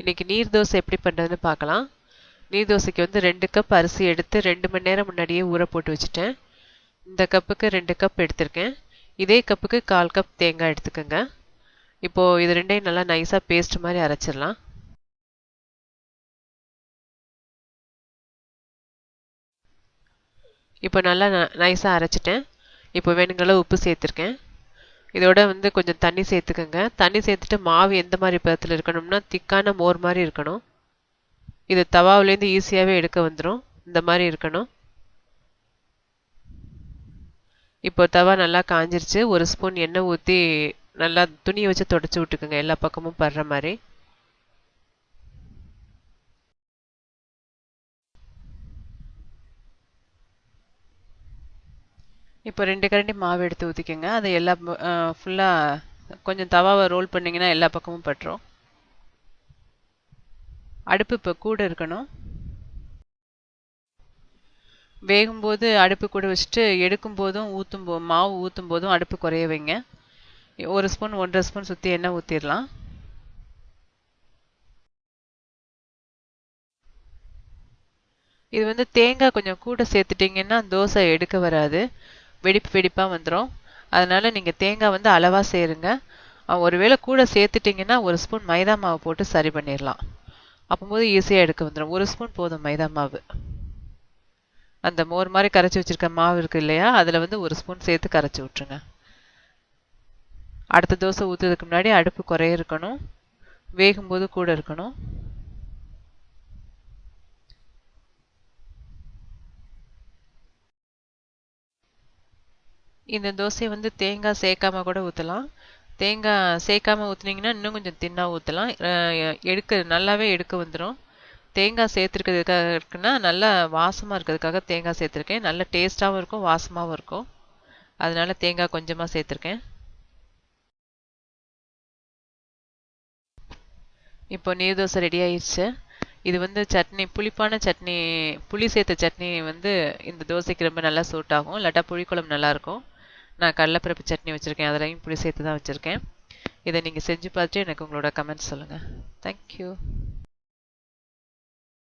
இன்றைக்கி நீர் தோசை எப்படி பண்ணுறதுன்னு பார்க்கலாம். நீர் தோசைக்கு வந்து ரெண்டு கப் அரிசி எடுத்து ரெண்டு மணி நேரம் முன்னாடியே ஊற போட்டு வச்சுட்டேன். இந்த கப்புக்கு ரெண்டு கப் எடுத்திருக்கேன். இதே கப்புக்கு கால் கப் தேங்காய் எடுத்துக்கோங்க. இப்போது இது ரெண்டையும் நல்லா நைஸாக பேஸ்ட் மாதிரி அரைச்சிடலாம். இப்போ நல்லா நைஸாக அரைச்சிட்டேன். இப்போ வேணுங்கள உப்பு சேர்த்துருக்கேன். இதோட வந்து கொஞ்சம் தண்ணி சேர்த்துக்கோங்க. தண்ணி சேர்த்துட்டு மாவு எந்த மாதிரி பதத்தில் இருக்கணும்னா திக்கான மோர் மாதிரி இருக்கணும். இது தவாவிலேருந்து ஈஸியாகவே எடுக்க வந்துடும் இந்த மாதிரி இருக்கணும். இப்போ தவா நல்லா காஞ்சிருச்சு. ஒரு ஸ்பூன் எண்ணெய் ஊற்றி நல்லா துணியை வச்சு தொடச்சி விட்டுக்குங்க. எல்லா பக்கமும் படுற மாதிரி. இப்போ ரெண்டு கரண்டி மாவு எடுத்து ஊற்றிக்கோங்க அதை எல்லா ஃபுல்லாக கொஞ்சம் தவாவை ரோல் பண்ணிங்கன்னா எல்லா பக்கமும் பட்டுரும். அடுப்பு இப்போ கூட இருக்கணும். வேகும்போது அடுப்பு கூட வச்சுட்டு எடுக்கும் போதும் ஊற்றும் போ மாவு ஊற்றும் போதும் அடுப்பு குறைய வைங்க. ஒரு ஸ்பூன் ஒன்றரை ஸ்பூன் சுற்றி எண்ணெய் ஊற்றிடலாம் இது வந்து தேங்காய் கொஞ்சம் கூட சேர்த்துட்டிங்கன்னா தோசை எடுக்க வராது. வெடிப்பு வெடிப்பாக வந்துடும் அதனால் நீங்கள் தேங்காய் வந்து அளவாக சேருங்க. ஒருவேளை கூட சேர்த்துட்டிங்கன்னா ஒரு ஸ்பூன் மைதா மாவு போட்டு சரி பண்ணிடலாம் அப்போது ஈஸியாக எடுக்க வந்துடும் ஒரு ஸ்பூன் போதும் மைதா மாவு. அந்த மோர் மாதிரி கரைச்சி வச்சுருக்க மாவு இருக்குது இல்லையா அதில் வந்து ஒரு ஸ்பூன் சேர்த்து கரைச்சி விட்ருங்க அடுத்த தோசை ஊற்றுறதுக்கு முன்னாடி அடுப்பு குறைய இருக்கணும். வேகும்போது கூட இருக்கணும். இந்த தோசையை வந்து தேங்காய் சேர்க்காம கூட ஊற்றலாம் தேங்காய் சேர்க்காம ஊற்றுனீங்கன்னா இன்னும் கொஞ்சம் தின்னாக ஊற்றலாம் எடுக்க நல்லாவே எடுக்க வந்துடும் தேங்காய் சேர்த்துருக்கிறதுக்காக இருக்குன்னா நல்லா வாசமாக இருக்கிறதுக்காக தேங்காய் சேர்த்துருக்கேன். நல்ல டேஸ்ட்டாகவும் இருக்கும் வாசமாகவும் இருக்கும். அதனால் தேங்காய் கொஞ்சமாக சேர்த்துருக்கேன். இப்போ நீர் தோசை ரெடி ஆயிடுச்சு இது வந்து சட்னி புளிப்பான சட்னி புளி சேர்த்த சட்னி வந்து இந்த தோசைக்கு ரொம்ப நல்லா சூட் ஆகும். இல்லாட்டா புளிக்குழம்பு நல்லாயிருக்கும் நான் கடலப்பருப்பு சட்னி வச்சுருக்கேன். அதிலையும் புளி சேர்த்து தான் வச்சுருக்கேன். இதை நீங்கள் செஞ்சு பார்த்துட்டு எனக்கு உங்களோட கமெண்ட்ஸ் சொல்லுங்கள் தேங்க்யூ